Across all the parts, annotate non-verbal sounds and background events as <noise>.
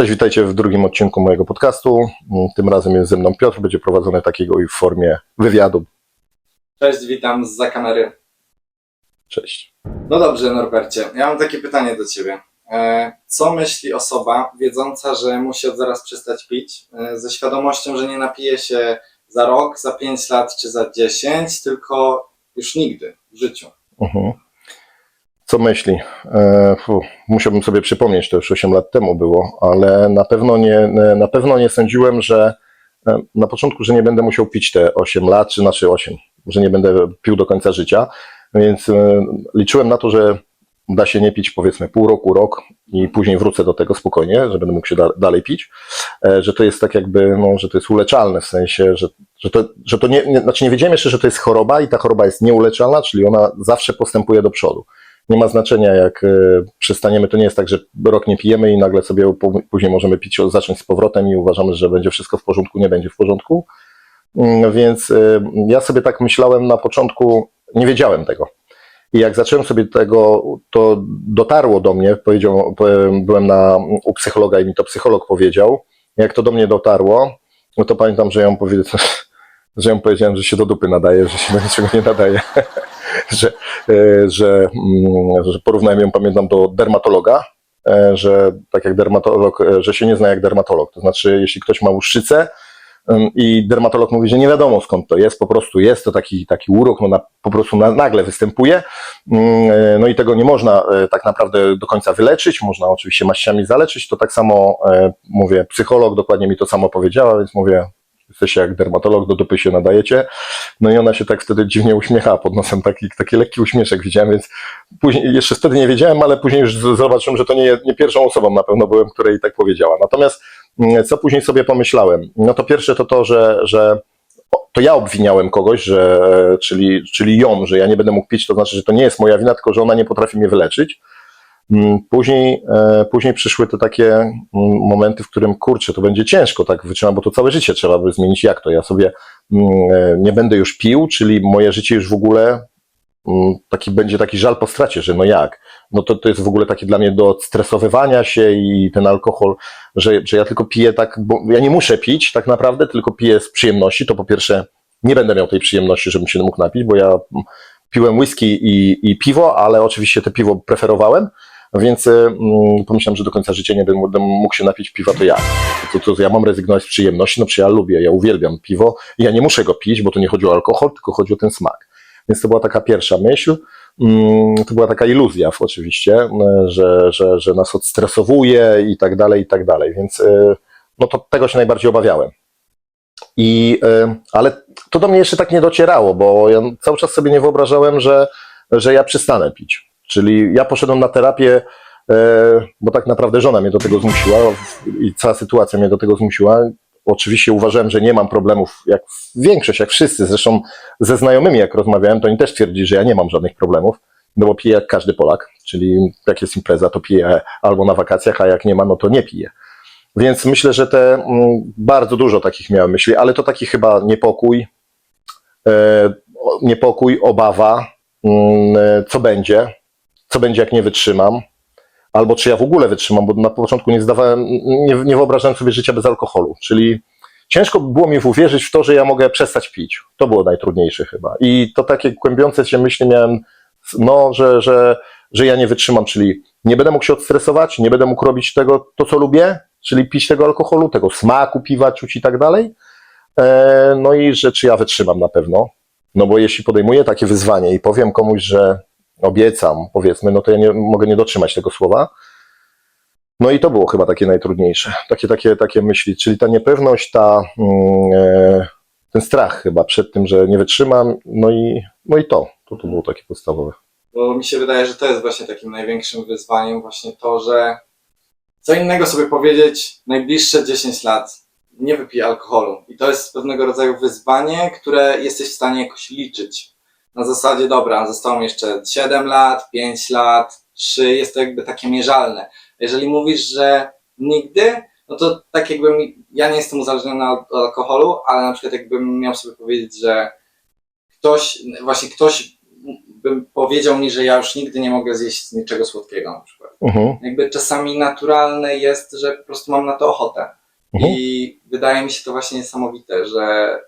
Cześć, witajcie w drugim odcinku mojego podcastu. Tym razem jest ze mną Piotr, będzie prowadzony takiego i w formie wywiadu. Cześć, witam z za kamery. Cześć. No dobrze, Norbercie, ja mam takie pytanie do Ciebie. E, Co myśli osoba wiedząca, że musi od zaraz przestać pić, e, ze świadomością, że nie napije się za rok, za 5 lat czy za 10, tylko już nigdy w życiu? Mhm. Co myśli? E, fu, musiałbym sobie przypomnieć, to już 8 lat temu było, ale na pewno nie, na pewno nie sądziłem, że e, na początku, że nie będę musiał pić te 8 lat, czy znaczy 8, że nie będę pił do końca życia, więc e, liczyłem na to, że da się nie pić powiedzmy pół roku, rok i później wrócę do tego spokojnie, że będę mógł się da, dalej pić, e, że to jest tak jakby, no, że to jest uleczalne w sensie, że, że to, że to nie, nie, znaczy nie wiedziałem jeszcze, że to jest choroba i ta choroba jest nieuleczalna, czyli ona zawsze postępuje do przodu. Nie ma znaczenia, jak e, przestaniemy, to nie jest tak, że rok nie pijemy i nagle sobie pó- później możemy pić, zacząć z powrotem i uważamy, że będzie wszystko w porządku, nie będzie w porządku. Mm, Więc e, ja sobie tak myślałem na początku, nie wiedziałem tego. I jak zacząłem sobie tego, to dotarło do mnie, powiedział, byłem na, u psychologa i mi to psycholog powiedział. Jak to do mnie dotarło, no to pamiętam, że ja mu powiedziałem, <laughs> że ja mu powiedziałem, że się do dupy nadaje, że się do niczego nie nadaje. <laughs> że, e, że, mm, że ją, pamiętam, do dermatologa, e, że tak jak dermatolog, e, że się nie zna jak dermatolog. To znaczy, jeśli ktoś ma łuszczycę ym, i dermatolog mówi, że nie wiadomo skąd to jest, po prostu jest to taki, taki urok, no na, po prostu na, nagle występuje, Mm, no i tego nie można tak naprawdę do końca wyleczyć, można oczywiście maściami zaleczyć, to tak samo mówię, psycholog dokładnie mi to samo powiedziała, więc mówię, jesteście jak dermatolog, do dupy się nadajecie. No i ona się tak wtedy dziwnie uśmiechała pod nosem, taki, taki lekki uśmieszek widziałem, więc później, jeszcze wtedy nie wiedziałem, ale później już zobaczyłem, że to nie, nie pierwszą osobą na pewno byłem, której tak powiedziała. Natomiast mm, co później sobie pomyślałem? No to pierwsze to to, że, że to ja obwiniałem kogoś, że, czyli, czyli ją, że ja nie będę mógł pić, to znaczy, że to nie jest moja wina, tylko że ona nie potrafi mnie wyleczyć. Mm, Później, e, później przyszły te takie mm, momenty, w którym kurczę, to będzie ciężko, tak wytrzymam, bo to całe życie trzeba by zmienić. Jak to? Ja sobie mm, e, nie będę już pił, czyli moje życie już w ogóle taki będzie taki żal po stracie, że no jak? No to, to jest w ogóle takie dla mnie do odstresowywania się i ten alkohol, że, że ja tylko piję tak, bo ja nie muszę pić tak naprawdę, tylko piję z przyjemności. To po pierwsze nie będę miał tej przyjemności, żebym się mógł napić, bo ja piłem whisky i, i piwo, ale oczywiście te piwo preferowałem. Więc y, mm, pomyślałem, że do końca życia nie będę mógł się napić piwa, to ja. To, to, to ja mam rezygnować z przyjemności, no przecież ja lubię, ja uwielbiam piwo i ja nie muszę go pić, bo to nie chodzi o alkohol, tylko chodzi o ten smak. Więc to była taka pierwsza myśl. Mm, To była taka iluzja oczywiście, y, że, że, że nas odstresowuje i tak dalej, i tak dalej. Więc y, no to tego się najbardziej obawiałem. I, ale to do mnie jeszcze tak nie docierało, bo ja cały czas sobie nie wyobrażałem, że, że ja przestanę pić. Czyli ja poszedłem na terapię, e, bo tak naprawdę żona mnie do tego zmusiła i cała sytuacja mnie do tego zmusiła. Oczywiście uważałem, że nie mam problemów, jak większość, jak wszyscy. Zresztą ze znajomymi, jak rozmawiałem, to oni też twierdzili, że ja nie mam żadnych problemów, no bo piję jak każdy Polak, czyli jak jest impreza, to piję albo na wakacjach, a jak nie ma, no to nie piję. Więc myślę, że te mm, bardzo dużo takich miałem myśli, ale to taki chyba niepokój, e, niepokój, obawa, mm, e, co będzie, co będzie, jak nie wytrzymam, albo czy ja w ogóle wytrzymam, bo na początku nie zdawałem, nie, nie wyobrażałem sobie życia bez alkoholu, czyli ciężko było mi uwierzyć w to, że ja mogę przestać pić. To było najtrudniejsze chyba. I to takie kłębiące się myśli miałem, no, że, że, że ja nie wytrzymam, czyli nie będę mógł się odstresować, nie będę mógł robić tego, to co lubię, czyli pić tego alkoholu, tego smaku piwa, czuć i tak dalej. E, No i że czy ja wytrzymam na pewno. No bo jeśli podejmuję takie wyzwanie i powiem komuś, że obiecam, powiedzmy, no to ja nie, mogę nie dotrzymać tego słowa. No i to było chyba takie najtrudniejsze. Takie, takie, takie myśli, czyli ta niepewność, ta, mm, e, ten strach chyba przed tym, że nie wytrzymam, no i, no i to. To, to było takie podstawowe. Bo mi się wydaje, że to jest właśnie takim największym wyzwaniem, właśnie to, że co innego sobie powiedzieć najbliższe 10 lat nie wypij alkoholu. I to jest pewnego rodzaju wyzwanie, które jesteś w stanie jakoś liczyć. Na zasadzie, dobra, zostało mi jeszcze 7 lat, 5 lat, 3, jest to jakby takie mierzalne. Jeżeli mówisz, że nigdy, no to tak jakbym, ja nie jestem uzależniony od alkoholu, ale na przykład jakbym miał sobie powiedzieć, że ktoś, właśnie ktoś bym powiedział mi, że ja już nigdy nie mogę zjeść niczego słodkiego na przykład. Mhm. Jakby czasami naturalne jest, że po prostu mam na to ochotę. Mhm. I wydaje mi się to właśnie niesamowite, że,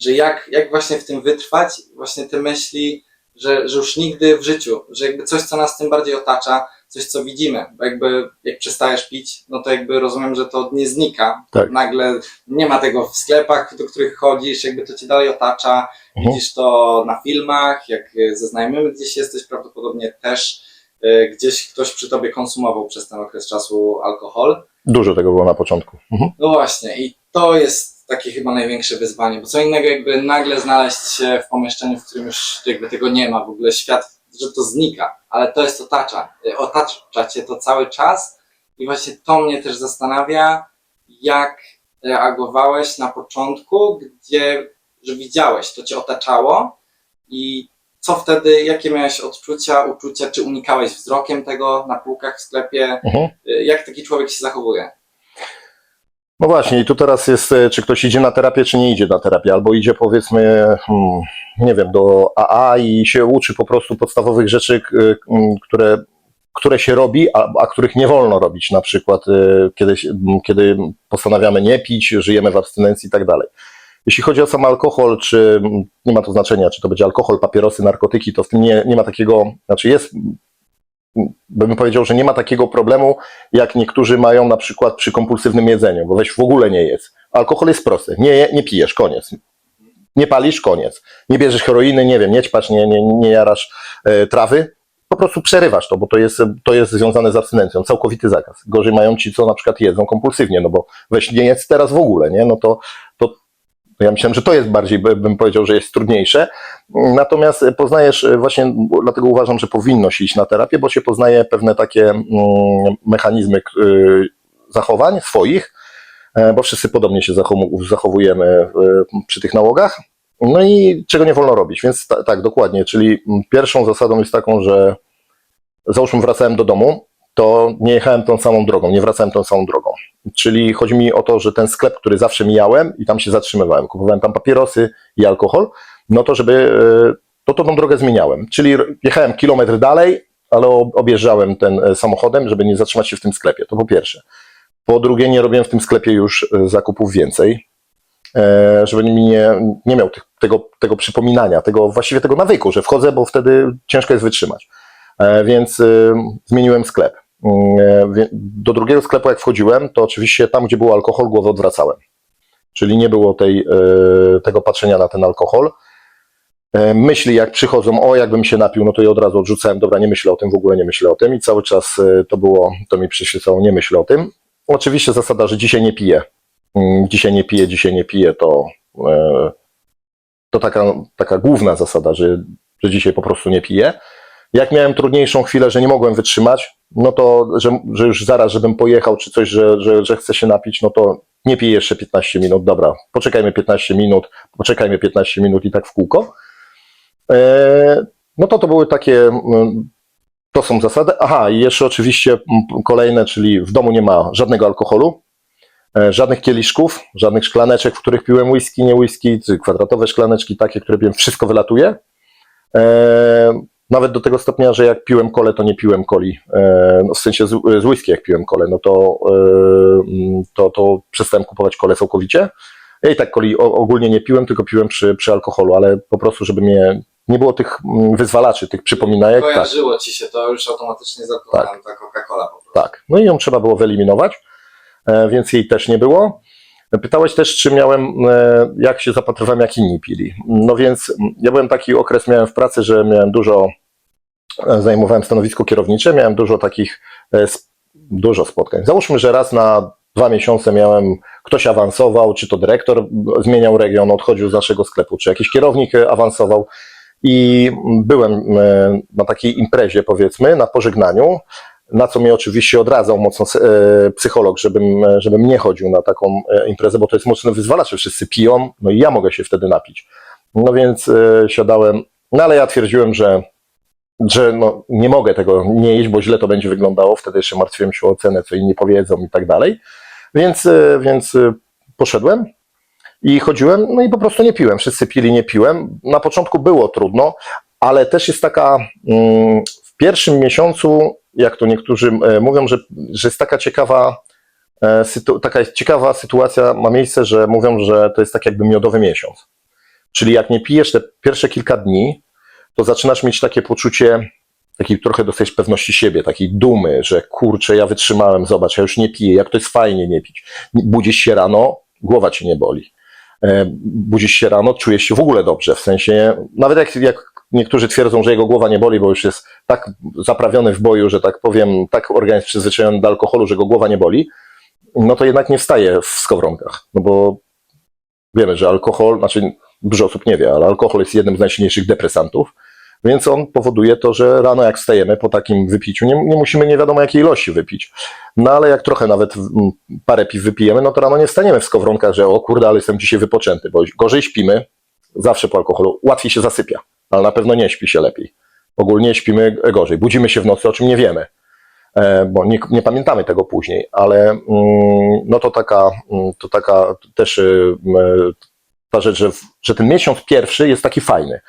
że jak, jak właśnie w tym wytrwać, właśnie te myśli, że, że już nigdy w życiu, że jakby coś, co nas tym bardziej otacza, coś, co widzimy, bo jakby jak przestajesz pić, no to jakby rozumiem, że to nie znika. Tak. Nagle nie ma tego w sklepach, do których chodzisz, jakby to cię dalej otacza, Mhm. widzisz to na filmach, jak e, ze znajomymi gdzieś jesteś, prawdopodobnie też e, gdzieś ktoś przy tobie konsumował przez ten okres czasu alkohol. Dużo tego było na początku. Mhm. No właśnie, i to jest takie chyba największe wyzwanie, bo co innego jakby nagle znaleźć się w pomieszczeniu, w którym już jakby tego nie ma, w ogóle świat, że to znika, ale to jest otacza, y, otacza cię to cały czas i właśnie to mnie też zastanawia, jak reagowałeś na początku, gdzie, że widziałeś, to cię otaczało i co wtedy, jakie miałeś odczucia, uczucia, czy unikałeś wzrokiem tego na półkach w sklepie, Mhm. Y, jak taki człowiek się zachowuje? No właśnie, i tu teraz jest, e, czy ktoś idzie na terapię, czy nie idzie na terapię, albo idzie powiedzmy, hmm, nie wiem, do AA i się uczy po prostu podstawowych rzeczy, m, które, które się robi, a, a których nie wolno robić, na przykład e, kiedy, kiedy postanawiamy nie pić, żyjemy w abstynencji i tak dalej. Jeśli chodzi o sam alkohol, czy nie ma to znaczenia, czy to będzie alkohol, papierosy, narkotyki, to w tym nie, nie ma takiego, znaczy jest, bym powiedział, że nie ma takiego problemu, jak niektórzy mają na przykład przy kompulsywnym jedzeniu, bo weź w ogóle nie jedz. Alkohol jest prosty. Nie, nie pijesz, koniec. Nie palisz, koniec. Nie bierzesz heroiny, nie wiem, nie ćpasz, nie, nie, nie jarasz e, trawy. Po prostu przerywasz to, bo to jest, to jest związane z abstynencją. Całkowity zakaz. Gorzej mają ci, co na przykład jedzą kompulsywnie, no bo weź nie jedz teraz w ogóle, nie? No to, to, to ja myślałem, że to jest bardziej, by- bym powiedział, że jest trudniejsze. Natomiast poznajesz, e, właśnie dlatego uważam, że powinno się iść na terapię, bo się poznaje pewne takie mm, mechanizmy y, zachowań swoich, e, bo wszyscy podobnie się zachowu- zachowujemy e, przy tych nałogach. No i czego nie wolno robić. Więc ta, tak, dokładnie. Czyli mm, pierwszą zasadą jest taką, że załóżmy wracałem do domu, to nie jechałem tą samą drogą, nie wracałem tą samą drogą. Czyli chodzi mi o to, że ten sklep, który zawsze mijałem i tam się zatrzymywałem, kupowałem tam papierosy i alkohol, no to żeby, e, to, to tą drogę zmieniałem. Czyli jechałem kilometr dalej, ale ob- objeżdżałem ten e, samochodem, żeby nie zatrzymać się w tym sklepie. To po pierwsze. Po drugie, nie robiłem w tym sklepie już e, zakupów więcej, żeby mi nie, nie miał tych, tego, tego przypominania, tego właściwie tego nawyku, że wchodzę, bo wtedy ciężko jest wytrzymać. Więc zmieniłem sklep. E, Do drugiego sklepu, jak wchodziłem, to oczywiście tam, gdzie był alkohol, głowę odwracałem. Czyli nie było tej, e, tego patrzenia na ten alkohol. E, Myśli, jak przychodzą, o, jakbym się napił, no to je od razu odrzucałem, dobra, nie myślę o tym, w ogóle nie myślę o tym i cały czas to było, to mi przyświecało, nie myślę o tym. Oczywiście zasada, że dzisiaj nie piję. Mm, Dzisiaj nie piję, dzisiaj nie piję, to, to taka, taka główna zasada, że, że dzisiaj po prostu nie piję. Jak miałem trudniejszą chwilę, że nie mogłem wytrzymać, no to, że, że już zaraz, żebym pojechał, czy coś, że, że, że chcę się napić, no to nie piję jeszcze 15 minut, dobra, poczekajmy 15 minut, poczekajmy 15 minut i tak w kółko. E, No to to były takie, to są zasady. Aha, i jeszcze oczywiście kolejne, czyli w domu nie ma żadnego alkoholu, e, żadnych kieliszków, żadnych szklaneczek, w których piłem whisky, nie whisky, kwadratowe szklaneczki takie, które piłem, wszystko wylatuje. Nawet do tego stopnia, że jak piłem kole, to nie piłem coli. E, No w sensie z, z whisky, jak piłem kole, no to, e, mm, to, to przestałem kupować kole całkowicie. Ja i tak coli ogólnie nie piłem, tylko piłem przy, przy alkoholu, ale po prostu, żeby mnie nie było tych mm, wyzwalaczy, tych przypominajek. Tak, Kojarzyło ci się to już automatycznie z alkoholem, ta Coca-Cola po prostu. tak. No i ją trzeba było wyeliminować, e, więc jej też nie było. Pytałeś też, czy miałem, e, jak się zapatrywałem, jak inni pili. No więc ja byłem taki okres, miałem w pracy, że miałem dużo, e, zajmowałem stanowisko kierownicze, miałem dużo takich, e, dużo spotkań. Załóżmy, że raz na dwa miesiące miałem, ktoś awansował, czy to dyrektor zmieniał region, odchodził z naszego sklepu, czy jakiś kierownik awansował. I byłem na takiej imprezie, powiedzmy, na pożegnaniu, na co mnie oczywiście odradzał mocno e, psycholog, żebym, e, żebym nie chodził na taką e, imprezę, bo to jest mocno wyzwalacze, wszyscy piją, no i ja mogę się wtedy napić. No więc siadałem, no ale ja twierdziłem, że, że no, nie mogę tego nie jeść, bo źle to będzie wyglądało, wtedy jeszcze martwiłem się o cenę, co inni powiedzą i tak dalej, więc, więc poszedłem i chodziłem, no i po prostu nie piłem. Wszyscy pili, nie piłem. Na początku było trudno, ale też jest taka mm, pierwszym miesiącu, jak to niektórzy e, mówią, że, że jest taka ciekawa, e, taka ciekawa sytuacja ma miejsce, że mówią, że to jest tak jakby miodowy miesiąc. Czyli jak nie pijesz te pierwsze kilka dni, to zaczynasz mieć takie poczucie takiej trochę dostajesz pewności siebie, takiej dumy, że kurczę, ja wytrzymałem, zobacz, ja już nie piję, jak to jest fajnie nie pić. Budzisz się rano, głowa ci nie boli. E, Budzisz się rano, czujesz się w ogóle dobrze, w sensie, nawet jak, jak niektórzy twierdzą, że jego głowa nie boli, bo już jest tak zaprawiony w boju, że tak powiem, tak organizm przyzwyczajony do alkoholu, że go głowa nie boli, no to jednak nie wstaje w skowronkach, no bo wiemy, że alkohol, znaczy dużo osób nie wie, ale alkohol jest jednym z najsilniejszych depresantów, więc on powoduje to, że rano jak wstajemy po takim wypiciu, nie, nie musimy nie wiadomo jakiej ilości wypić. No ale jak trochę nawet mm, parę piw wypijemy, no to rano nie wstaniemy w skowronkach, że o kurde, ale jestem dzisiaj wypoczęty, bo gorzej śpimy, zawsze po alkoholu, łatwiej się zasypia, ale na pewno nie śpi się lepiej. Ogólnie śpimy gorzej, budzimy się w nocy, o czym nie wiemy, e, bo nie, nie pamiętamy tego później, ale mm, no to taka, mm, to taka też y, m, ta rzecz, że, że ten miesiąc pierwszy jest taki fajny.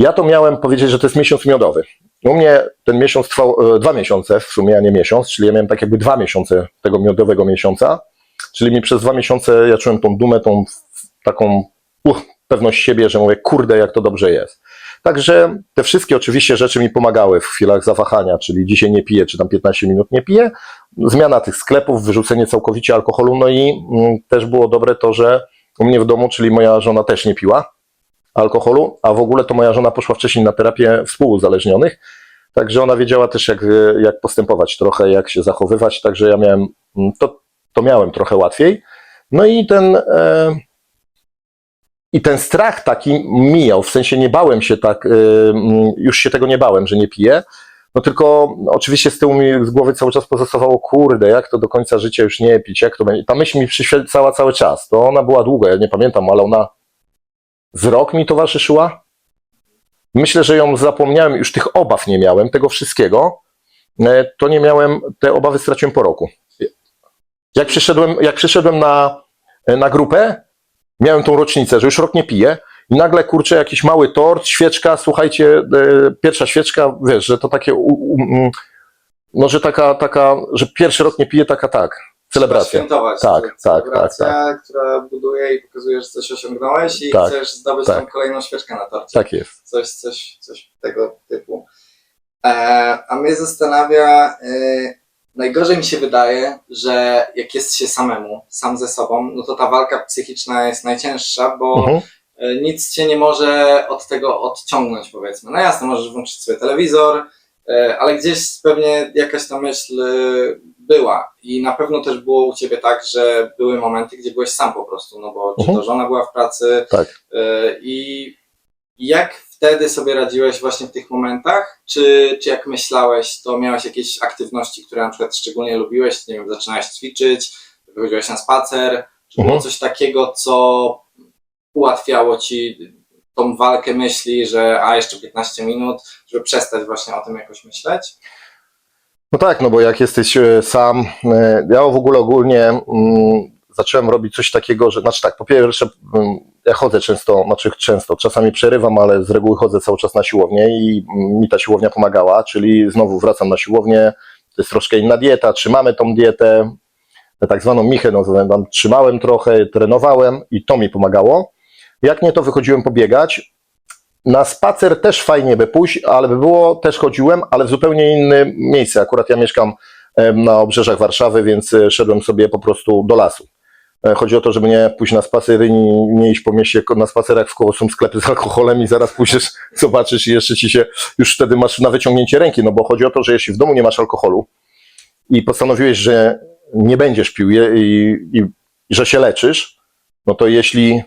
Ja to miałem powiedzieć, że to jest miesiąc miodowy. U mnie ten miesiąc trwał e, dwa miesiące, w sumie, a nie miesiąc, czyli ja miałem tak jakby dwa miesiące tego miodowego miesiąca, czyli mi przez dwa miesiące ja czułem tą dumę, tą taką pewność siebie, że mówię, kurde, jak to dobrze jest. Także te wszystkie oczywiście rzeczy mi pomagały w chwilach zawahania, czyli dzisiaj nie piję, czy tam 15 minut nie piję. Zmiana tych sklepów, wyrzucenie całkowicie alkoholu, no i mm, też było dobre to, że u mnie w domu, czyli moja żona też nie piła alkoholu, a w ogóle to moja żona poszła wcześniej na terapię współuzależnionych, także ona wiedziała też jak, jak postępować trochę, jak się zachowywać, także ja miałem, mm, to, to miałem trochę łatwiej. No i ten, e, i ten strach taki mijał, w sensie nie bałem się tak, e, mm, już się tego nie bałem, że nie piję, no tylko oczywiście z tyłu mi z głowy cały czas pozostawało, kurde, jak to do końca życia już nie pić, jak to będzie. Ta myśl mi przyświecała cały czas. To ona była długa, ja nie pamiętam, ale ona z rok mi towarzyszyła. Myślę, że ją zapomniałem, już tych obaw nie miałem, tego wszystkiego. E, To nie miałem, te obawy straciłem po roku. Jak przyszedłem, jak przyszedłem na, na grupę, miałem tą rocznicę, że już rok nie piję i nagle, kurczę, jakiś mały tort, świeczka, słuchajcie, e, pierwsza świeczka, wiesz, że to takie, u, u, mm, no, że taka, taka, że pierwszy rok nie piję, taka tak, celebracja. Świętować. Tak, To tak, tak, Celebracja, która buduje i pokazuje, że coś osiągnąłeś i Tak, chcesz zdobyć tak. tam kolejną świeczkę na torcie. Tak jest. Coś, coś, coś tego typu. E, a mnie zastanawia, e, najgorzej mi się wydaje, że jak jest się samemu, sam ze sobą, no to ta walka psychiczna jest najcięższa, bo Mhm. e, nic cię nie może od tego odciągnąć, powiedzmy. No jasne, możesz włączyć sobie telewizor, e, ale gdzieś pewnie jakaś ta myśl była. I na pewno też było u ciebie tak, że były momenty, gdzie byłeś sam po prostu, no bo czy Mhm. to żona była w pracy, Tak. e, i jak wtedy sobie radziłeś właśnie w tych momentach? Czy, czy jak myślałeś, to miałeś jakieś aktywności, które na przykład szczególnie lubiłeś? Nie wiem, zaczynałeś ćwiczyć, wychodziłeś na spacer? Czy było Mhm. coś takiego, co ułatwiało ci tą walkę myśli, że a jeszcze 15 minut, żeby przestać właśnie o tym jakoś myśleć? No tak, no bo jak jesteś e, sam, e, ja w ogóle ogólnie mm, zacząłem robić coś takiego, że, znaczy tak, po pierwsze, mm, ja chodzę często, znaczy często, czasami przerywam, ale z reguły chodzę cały czas na siłownię i mm, mi ta siłownia pomagała, czyli znowu wracam na siłownię, to jest troszkę inna dieta, trzymamy tą dietę, tak zwaną michę nazywam, trzymałem trochę, trenowałem i to mi pomagało. Jak nie, to wychodziłem pobiegać, na spacer też fajnie by pójść, ale by było, też chodziłem, ale w zupełnie innym miejscu. Akurat ja mieszkam na obrzeżach Warszawy, więc e, szedłem sobie po prostu do lasu. E, Chodzi o to, żeby nie pójść na spacer i nie iść po mieście na spacerach, w koło są sklepy z alkoholem i zaraz pójdziesz, <laughs> zobaczysz i jeszcze ci się, już wtedy masz na wyciągnięcie ręki, no bo chodzi o to, że jeśli w domu nie masz alkoholu i postanowiłeś, że nie będziesz pił i, i, i że się leczysz, no to jeśli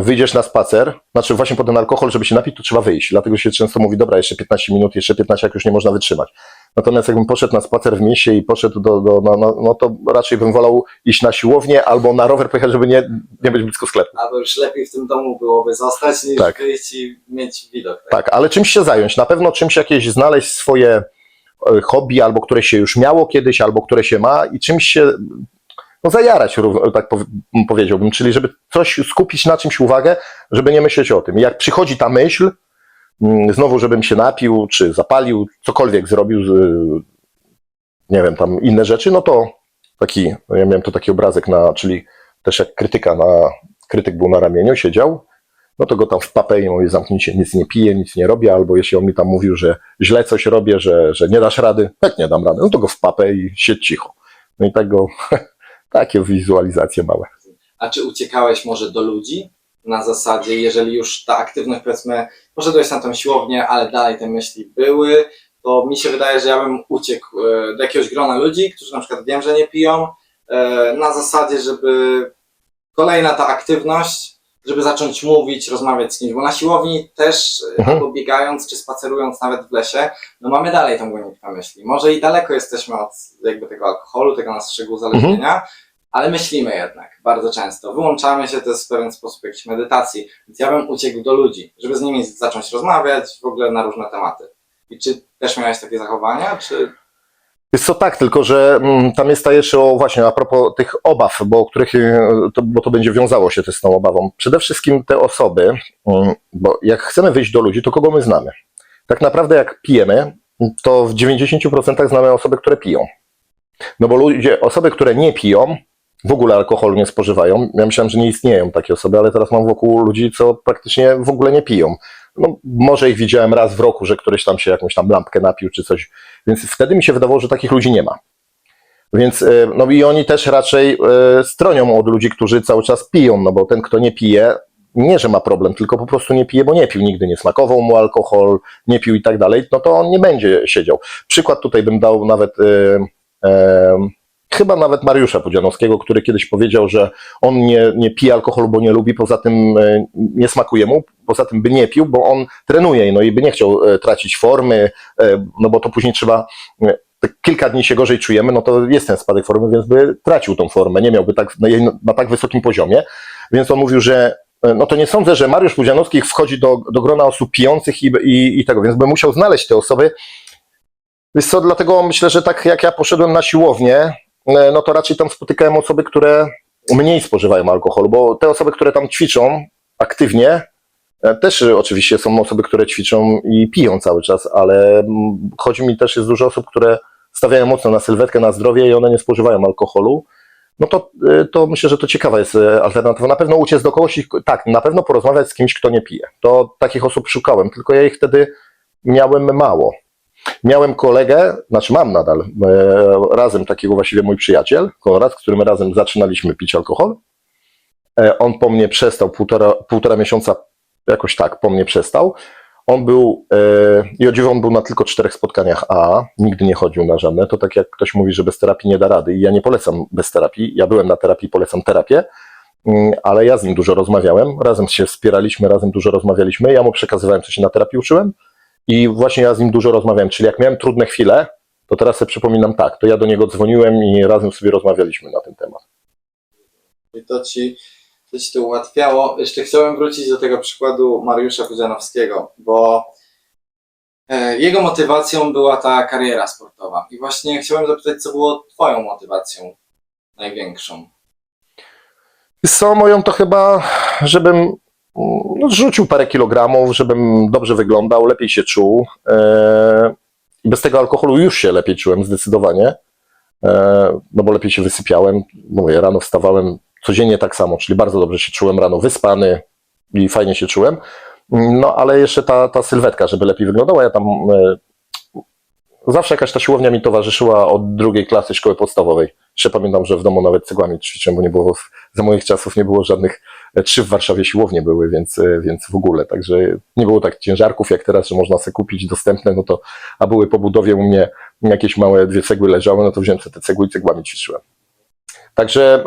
wyjdziesz na spacer, znaczy właśnie po ten alkohol, żeby się napić, to trzeba wyjść. Dlatego się często mówi, dobra, jeszcze 15 minut, jeszcze 15, jak już nie można wytrzymać. Natomiast jakbym poszedł na spacer w mieście i poszedł do, do no, no, no to raczej bym wolał iść na siłownię albo na rower pojechać, żeby nie, nie być blisko sklepu. Albo już lepiej w tym domu byłoby zostać, niż Tak. wyjść i mieć widok. Tak, ale czymś się zająć. Na pewno czymś jakieś znaleźć swoje e, hobby, albo które się już miało kiedyś, albo które się ma i czymś się no, zajarać, tak pow- powiedziałbym. Czyli żeby coś skupić na czymś uwagę, żeby nie myśleć o tym. I jak przychodzi ta myśl, mm, znowu, żebym się napił, czy zapalił, cokolwiek zrobił, z- nie wiem, tam inne rzeczy, no to taki, ja miałem to taki obrazek na, czyli też jak krytyka na, krytyk był na ramieniu, siedział, no to go tam w papę i mówię, zamknij się, nic nie piję, nic nie robię, albo jeśli on mi tam mówił, że źle coś robię, że, że nie dasz rady, jak nie dam rady, no to go w papę i siedź cicho. No i tak go, <laughs> takie wizualizacje małe. A czy uciekałeś może do ludzi? Na zasadzie, jeżeli już ta aktywność, powiedzmy, poszedłeś na tą siłownię, ale dalej te myśli były, to mi się wydaje, że ja bym uciekł e, do jakiegoś grona ludzi, którzy na przykład wiem, że nie piją, e, na zasadzie, żeby kolejna ta aktywność, żeby zacząć mówić, rozmawiać z kimś, bo na siłowni też, e, Mhm. albo biegając, czy spacerując nawet w lesie, no mamy dalej tą gonitwę myśli. Może i daleko jesteśmy od jakby tego alkoholu, tego naszego uzależnienia, ale myślimy jednak bardzo często. Wyłączamy się, to jest w pewien sposób jakiejś medytacji. Więc ja bym uciekł do ludzi, żeby z nimi zacząć rozmawiać w ogóle na różne tematy. I czy też miałeś takie zachowania, czy Jest to tak, tylko że mm, tam jest ta jeszcze o, właśnie a propos tych obaw, bo, których, e, to, bo to będzie wiązało się też z tą obawą. Przede wszystkim te osoby, mm, bo jak chcemy wyjść do ludzi, to kogo my znamy? Tak naprawdę jak pijemy, to w 90% znamy osoby, które piją. No bo ludzie, osoby, które nie piją, w ogóle alkoholu nie spożywają. Ja myślałem, że nie istnieją takie osoby, ale teraz mam wokół ludzi, co praktycznie w ogóle nie piją. No, może ich widziałem raz w roku, że któryś tam się jakąś tam lampkę napił czy coś, więc wtedy mi się wydawało, że takich ludzi nie ma. Więc, e, no i oni też raczej e, stronią od ludzi, którzy cały czas piją, no bo ten, kto nie pije, nie, że ma problem, tylko po prostu nie pije, bo nie pił, nigdy nie smakował mu alkohol, nie pił i tak dalej, no to on nie będzie siedział. Przykład tutaj bym dał nawet, e, e, chyba nawet Mariusza Pudzianowskiego, który kiedyś powiedział, że on nie, nie pije alkoholu, bo nie lubi, poza tym e, nie smakuje mu, poza tym by nie pił, bo on trenuje, no i by nie chciał e, tracić formy, e, no bo to później trzeba tak kilka dni się gorzej czujemy, no to jest ten spadek formy, więc by tracił tą formę, nie miałby tak, na, na tak wysokim poziomie. Więc on mówił, że no to nie sądzę, że Mariusz Pudzianowski wchodzi do, do grona osób pijących i, i, i tego, więc by musiał znaleźć te osoby. Wiesz co, dlatego myślę, że tak jak ja poszedłem na siłownię, no to raczej tam spotykałem osoby, które mniej spożywają alkoholu, bo te osoby, które tam ćwiczą aktywnie, e, też e, oczywiście są osoby, które ćwiczą i piją cały czas, ale chodzi mi też, jest dużo osób, które stawiają mocno na sylwetkę, na zdrowie i one nie spożywają alkoholu, no to, y, to myślę, że to ciekawa jest alternatywa. Na pewno uciec do kogoś tak, na pewno porozmawiać z kimś, kto nie pije. To takich osób szukałem, tylko ja ich wtedy miałem mało. Miałem kolegę, znaczy mam nadal, e, razem takiego właściwie mój przyjaciel, Konrad, z którym razem zaczynaliśmy pić alkohol. E, On po mnie przestał, półtora, półtora miesiąca jakoś tak po mnie przestał. On był, e, i o dziwo, on był na tylko czterech spotkaniach A, nigdy nie chodził na żadne. To tak jak ktoś mówi, że bez terapii nie da rady. I ja nie polecam bez terapii. Ja byłem na terapii, polecam terapię, Mm, ale ja z nim dużo rozmawiałem. Razem się wspieraliśmy, razem dużo rozmawialiśmy. Ja mu przekazywałem, co się na terapii uczyłem. I właśnie ja z nim dużo rozmawiałem. Czyli jak miałem trudne chwile, to teraz sobie przypominam tak, to ja do niego dzwoniłem i razem sobie rozmawialiśmy na ten temat. I to ci, to ci to ułatwiało. Jeszcze chciałem wrócić do tego przykładu Mariusza Pudzianowskiego, bo e, jego motywacją była ta kariera sportowa. I właśnie chciałem zapytać, co było twoją motywacją największą? Co moją to chyba, żebym no, parę kilogramów, żebym dobrze wyglądał, lepiej się czuł. E, bez tego alkoholu już się lepiej czułem, zdecydowanie. E, no bo lepiej się wysypiałem. Mówię, rano wstawałem codziennie tak samo, czyli bardzo dobrze się czułem rano, wyspany i fajnie się czułem. No ale jeszcze ta, ta sylwetka, żeby lepiej wyglądała. Ja tam e, zawsze jakaś ta siłownia mi towarzyszyła od drugiej klasy szkoły podstawowej. Jeszcze pamiętam, że w domu nawet cegłami ćwiczyłem, bo nie było, za moich czasów nie było żadnych, trzy w Warszawie siłownie były, więc, e, więc w ogóle, także nie było tak ciężarków jak teraz, że można sobie kupić dostępne, no to, a były po budowie u mnie jakieś małe dwie cegły leżały, no to wziąłem te cegły i cegłami ćwiczyłem. Także,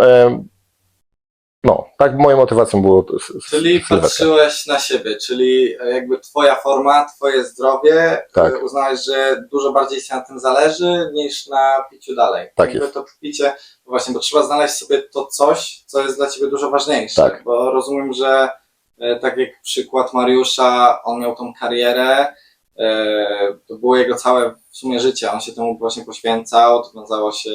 no, tak moją motywacją było to s- s- Czyli sylwetka. patrzyłeś na siebie, czyli jakby twoja forma, twoje zdrowie, Tak. e, uznałeś, że dużo bardziej ci na tym zależy niż na piciu dalej. Tak jakby jest. to picie, no właśnie, bo trzeba znaleźć sobie to coś, co jest dla ciebie dużo ważniejsze. Tak. Bo rozumiem, że e, tak jak przykład Mariusza, on miał tą karierę, e, to było jego całe w sumie życie, on się temu właśnie poświęcał, to wiązało się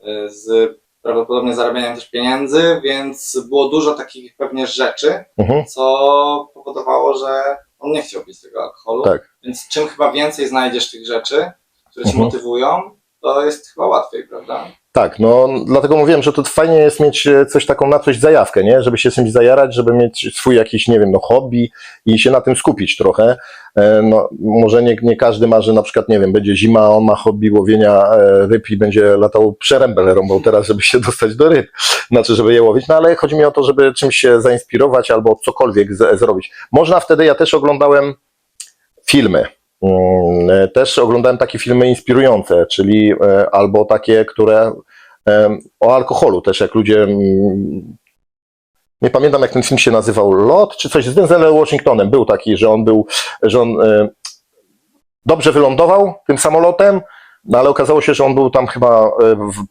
e, z prawdopodobnie zarabianiem też pieniędzy, więc było dużo takich pewnie rzeczy, Mhm. co powodowało, że on nie chciał pić tego alkoholu. Tak. Więc czym chyba więcej znajdziesz tych rzeczy, które cię Mhm. motywują, to jest chyba łatwiej, prawda? Tak, no dlatego mówiłem, że to fajnie jest mieć e, coś taką na coś zajawkę, nie? Żeby się czymś zajarać, żeby mieć swój jakiś, nie wiem, no hobby i się na tym skupić trochę. E, No, może nie, nie każdy ma, że na przykład, nie wiem, będzie zima, on ma hobby łowienia e, ryb i będzie latał przerębel rąbał teraz, żeby się <laughs> dostać do ryb, znaczy, żeby je łowić. No ale chodzi mi o to, żeby czymś się zainspirować albo cokolwiek z, zrobić. Można wtedy, ja też oglądałem filmy. Mm, e, Też oglądałem takie filmy inspirujące, czyli e, albo takie, które em, o alkoholu też, jak ludzie. mm, Nie pamiętam, jak ten film się nazywał, Lot, czy coś z Denzelem Washingtonem. Był taki, że on był, że on e, dobrze wylądował tym samolotem, no ale okazało się, że on był tam chyba e,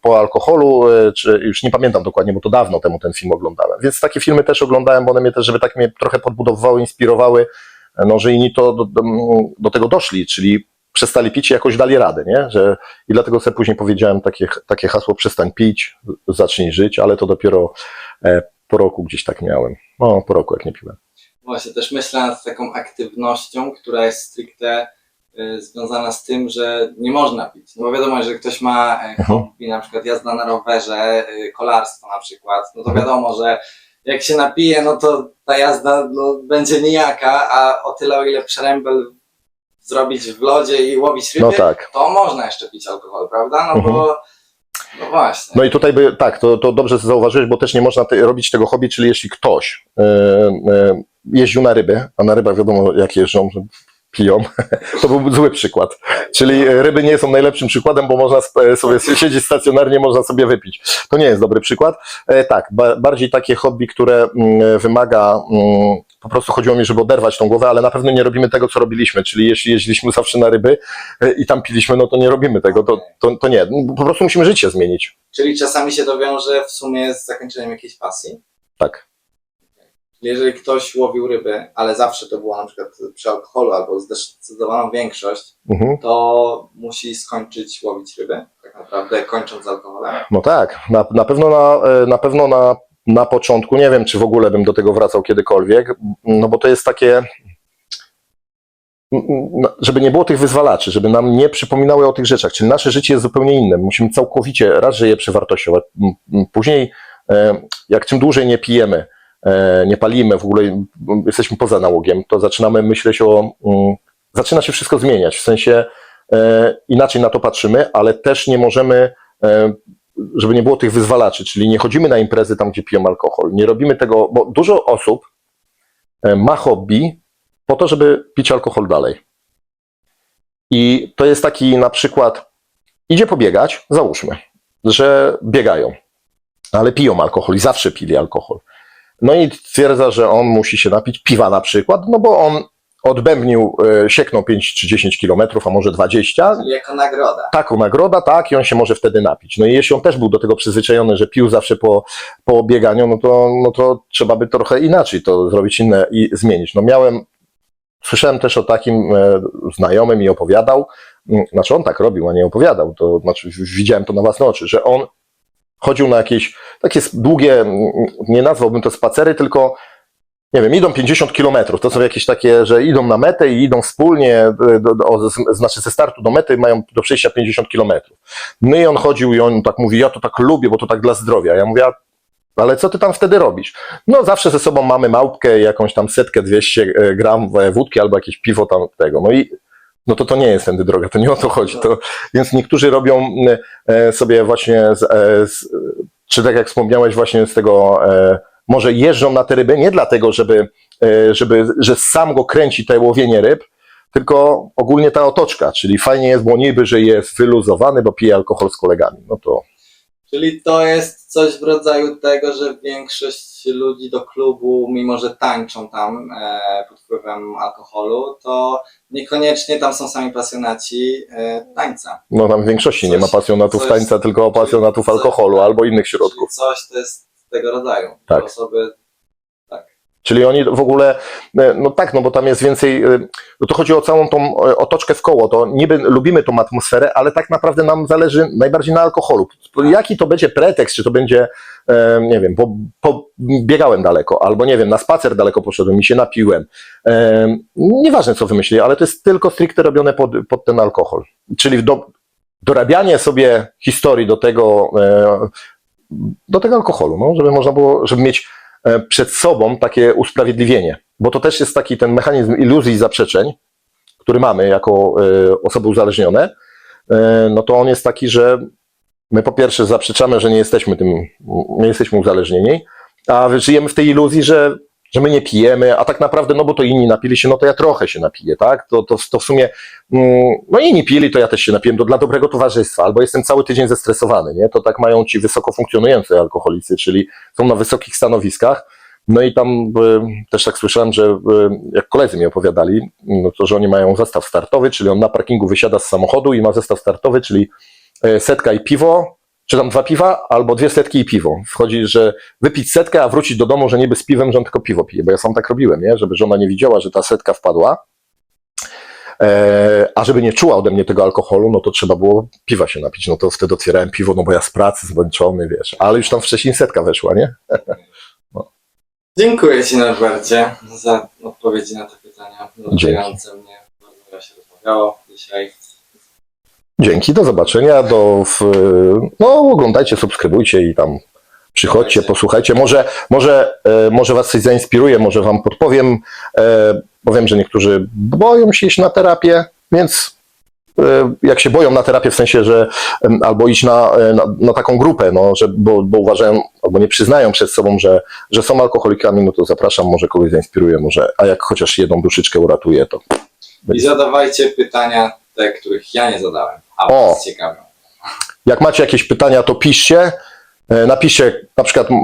po alkoholu, e, czy już nie pamiętam dokładnie, bo to dawno temu ten film oglądałem. Więc takie filmy też oglądałem, bo one mnie też, żeby tak mnie trochę podbudowywały, inspirowały, no, że inni to do, do, do tego doszli, czyli przestali pić i jakoś dali radę, nie? Że, I dlatego sobie później powiedziałem takie, takie hasło, przestań pić, zacznij żyć, ale to dopiero e, po roku gdzieś tak miałem. No, po roku jak nie piłem. Właśnie, też myślę nad taką aktywnością, która jest stricte y, związana z tym, że nie można pić. No bo wiadomo, że ktoś ma e, hobby, na przykład jazda na rowerze, y, kolarstwo na przykład, no to Mhm. wiadomo, że jak się napije, no to ta jazda no, będzie nijaka, a o tyle, o ile przerębel zrobić w lodzie i łowić ryby, No tak. to można jeszcze pić alkohol, prawda? No bo, no właśnie. No i tutaj by, tak, to, to dobrze zauważyłeś, bo też nie można te, robić tego hobby, czyli jeśli ktoś e, e, jeździł na ryby, a na rybach wiadomo jak jeżdżą, piją, <laughs> to był zły przykład. Czyli ryby nie są najlepszym przykładem, bo można e, sobie siedzieć stacjonarnie, można sobie wypić. To nie jest dobry przykład. E, tak, ba, bardziej takie hobby, które mm, wymaga, mm, po prostu chodziło mi, żeby oderwać tą głowę, ale na pewno nie robimy tego, co robiliśmy. Czyli jeśli jeździliśmy zawsze na ryby e, i tam piliśmy, no to nie robimy tego, to, to, to nie. Po prostu musimy życie zmienić. Czyli czasami się to wiąże w sumie z zakończeniem jakiejś pasji. Tak. Jeżeli ktoś łowił ryby, ale zawsze to było na przykład przy alkoholu albo zdecydowaną większość, Mhm. to musi skończyć łowić ryby, tak naprawdę kończąc z alkoholem. No tak, na, na pewno, na, e, na pewno na, na początku, nie wiem, czy w ogóle bym do tego wracał kiedykolwiek, no bo to jest takie, no, żeby nie było tych wyzwalaczy, żeby nam nie przypominały o tych rzeczach, czyli nasze życie jest zupełnie inne, musimy całkowicie raz, że je przewartościować, później e, jak czym dłużej nie pijemy, nie palimy, w ogóle jesteśmy poza nałogiem, to zaczynamy myśleć o, mm, zaczyna się wszystko zmieniać, w sensie e, inaczej na to patrzymy, ale też nie możemy e, żeby nie było tych wyzwalaczy, czyli nie chodzimy na imprezy tam, gdzie piją alkohol. Nie robimy tego, bo dużo osób e, ma hobby po to, żeby pić alkohol dalej. I to jest taki na przykład, idzie pobiegać, załóżmy, że biegają, ale piją alkohol i zawsze pili alkohol. No i stwierdza, że on musi się napić piwa na przykład, no bo on odbębnił, e, sieknął 5 czy 10 kilometrów, a może 20, Czyli jako nagroda. taką nagroda, tak, i on się może wtedy napić. No i jeśli on też był do tego przyzwyczajony, że pił zawsze po, po bieganiu, no to, no to trzeba by trochę inaczej to zrobić inne i zmienić. No miałem, słyszałem też o takim e, znajomym i opowiadał, znaczy on tak robił, a nie opowiadał, to znaczy widziałem to na własne oczy, że on chodził na jakieś takie długie, nie nazwałbym to spacery, tylko nie wiem, idą 50 kilometrów. To są jakieś takie, że idą na metę i idą wspólnie, do, do, z- znaczy ze startu do mety mają do przejścia 50 kilometrów. No i on chodził i on tak mówi, ja to tak lubię, bo to tak dla zdrowia. Ja mówię, "A, ale co ty tam wtedy robisz? No zawsze ze sobą mamy małpkę, jakąś tam setkę, 200 gram wódki albo jakieś piwo tam tego. No i no to to nie jest tędy droga, to nie o to chodzi. To, więc niektórzy robią e, sobie właśnie, z, e, z, czy tak jak wspomniałeś właśnie z tego, e, może jeżdżą na te ryby nie dlatego, żeby, żeby, że sam go kręci te łowienie ryb, tylko ogólnie ta otoczka, czyli fajnie jest, bo niby, że jest wyluzowany, bo pije alkohol z kolegami. No to Czyli to jest coś w rodzaju tego, że większość ludzi do klubu, mimo że tańczą tam e, pod wpływem alkoholu, to niekoniecznie tam są sami pasjonaci e, tańca. no tam w większości nie ma Coś- pasjonatów coś- tańca, tylko pasjonatów coś- alkoholu albo innych środków. Czyli coś to jest tego rodzaju. Tak. Osoby Czyli oni w ogóle, e, no tak, no bo tam jest więcej, e, no to chodzi o całą tą e, otoczkę w koło, to niby lubimy tą atmosferę, ale tak naprawdę nam zależy najbardziej na alkoholu. Jaki to będzie pretekst, czy to będzie, nie wiem, bo, bo biegałem daleko, albo nie wiem, na spacer daleko poszedłem i się napiłem. Nieważne co wymyślili, ale to jest tylko stricte robione pod, pod ten alkohol. Czyli do, dorabianie sobie historii do tego, do tego alkoholu, no, żeby można było, żeby mieć przed sobą takie usprawiedliwienie, bo to też jest taki ten mechanizm iluzji i zaprzeczeń, który mamy jako e, osoby uzależnione, e, no to on jest taki, że my po pierwsze zaprzeczamy, że nie jesteśmy tym, nie jesteśmy uzależnieni, a żyjemy w tej iluzji, że, że my nie pijemy, a tak naprawdę, no bo to inni napili się, no to ja trochę się napiję, tak? To, to, to w sumie, mm, no inni pili, to ja też się napiję, to dla dobrego towarzystwa, albo jestem cały tydzień zestresowany, nie? To tak mają ci wysoko funkcjonujący alkoholicy, czyli są na wysokich stanowiskach, no i tam y, też tak słyszałem, że y, jak koledzy mi opowiadali, no to, że oni mają zestaw startowy, czyli on na parkingu wysiada z samochodu i ma zestaw startowy, czyli y, setka i piwo, czy tam dwa piwa, albo dwie setki i piwo. Wchodzi, że wypić setkę, a wrócić do domu, że niby z piwem, że on tylko piwo pije, bo ja sam tak robiłem, nie? Żeby żona nie widziała, że ta setka wpadła. E, a żeby nie czuła ode mnie tego alkoholu, no to trzeba było piwa się napić. No to wtedy otwierałem piwo, no bo ja z pracy zmęczony, wiesz. Ale już tam wcześniej setka weszła, nie? <laughs> Dziękuję Ci Norbercie za odpowiedzi na te pytania. Wymagające mnie. Bardzo się rozmawiało dzisiaj. Dzięki, do zobaczenia. Do, w, no, oglądajcie, subskrybujcie i tam przychodźcie, Słuchajcie. posłuchajcie. Może, może, e, może Was coś zainspiruje, może Wam podpowiem, e, bo wiem, że niektórzy boją się iść na terapię, więc e, jak się boją na terapię, w sensie, że em, albo iść na, e, na, na taką grupę, no, że, bo, bo uważają, albo nie przyznają przed sobą, że, że są alkoholikami, no to zapraszam, może kogoś zainspiruje, może, a jak chociaż jedną duszyczkę uratuje, to I zadawajcie pytania, te, których ja nie zadałem, a O. Was ciekawią. Jak macie jakieś pytania, to piszcie. E, Napiszcie na przykład m,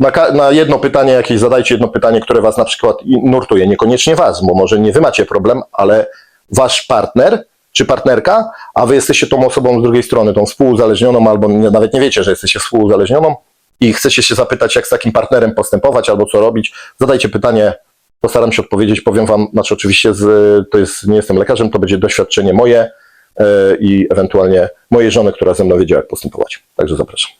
na, ka- na jedno pytanie, jakieś zadajcie jedno pytanie, które was na przykład i- nurtuje. Niekoniecznie was, bo może nie wy macie problem, ale wasz partner czy partnerka, a wy jesteście tą osobą z drugiej strony, tą współuzależnioną, albo nie, nawet nie wiecie, że jesteście współuzależnioną i chcecie się zapytać, jak z takim partnerem postępować albo co robić. Zadajcie pytanie, postaram się odpowiedzieć, powiem wam, znaczy oczywiście z, to jest, nie jestem lekarzem, to będzie doświadczenie moje, i ewentualnie mojej żony, która ze mną wiedziała, jak postępować. Także zapraszam.